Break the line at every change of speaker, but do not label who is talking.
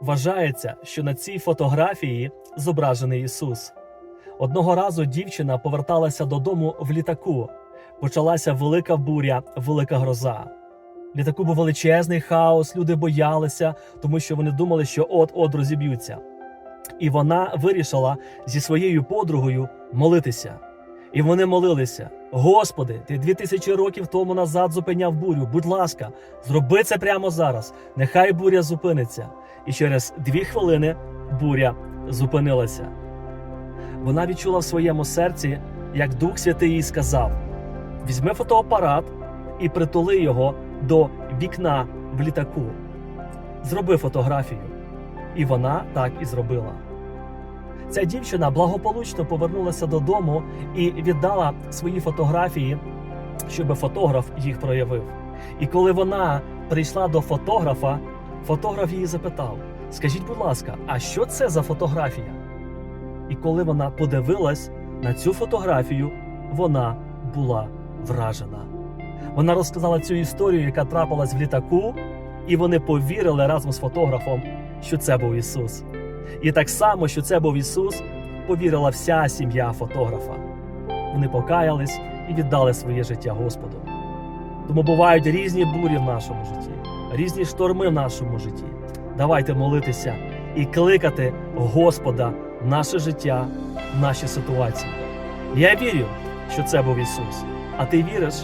Вважається, що на цій фотографії зображений Ісус. Одного разу дівчина поверталася додому в літаку. Почалася велика буря, велика гроза. Літаку був величезний хаос, люди боялися, тому що вони думали, що от-от розіб'ються. І вона вирішила зі своєю подругою молитися. І вони молилися: Господи, ти дві тисячі років тому назад зупиняв бурю. Будь ласка, зроби це прямо зараз. Нехай буря зупиниться. І через дві хвилини буря зупинилася. Вона відчула в своєму серці, як Дух Святий їй сказав: візьми фотоапарат і притули його до вікна в літаку. Зроби фотографію. І вона так і зробила. Ця дівчина благополучно повернулася додому і віддала свої фотографії, щоб фотограф їх проявив. І коли вона прийшла до фотографа, фотограф її запитав: Скажіть, будь ласка, а що це за фотографія? І коли вона подивилась на цю фотографію, вона була вражена. Вона розказала цю історію, яка трапилась в літаку, і вони повірили разом з фотографом, що це був Ісус. І так само, що це був Ісус, повірила вся сім'я фотографа. Вони покаялись і віддали своє життя Господу. Тому бувають різні бурі в нашому житті, різні шторми в нашому житті. Давайте молитися і кликати Господа в наше життя, наші ситуації. Я вірю, що це був Ісус. А ти віриш,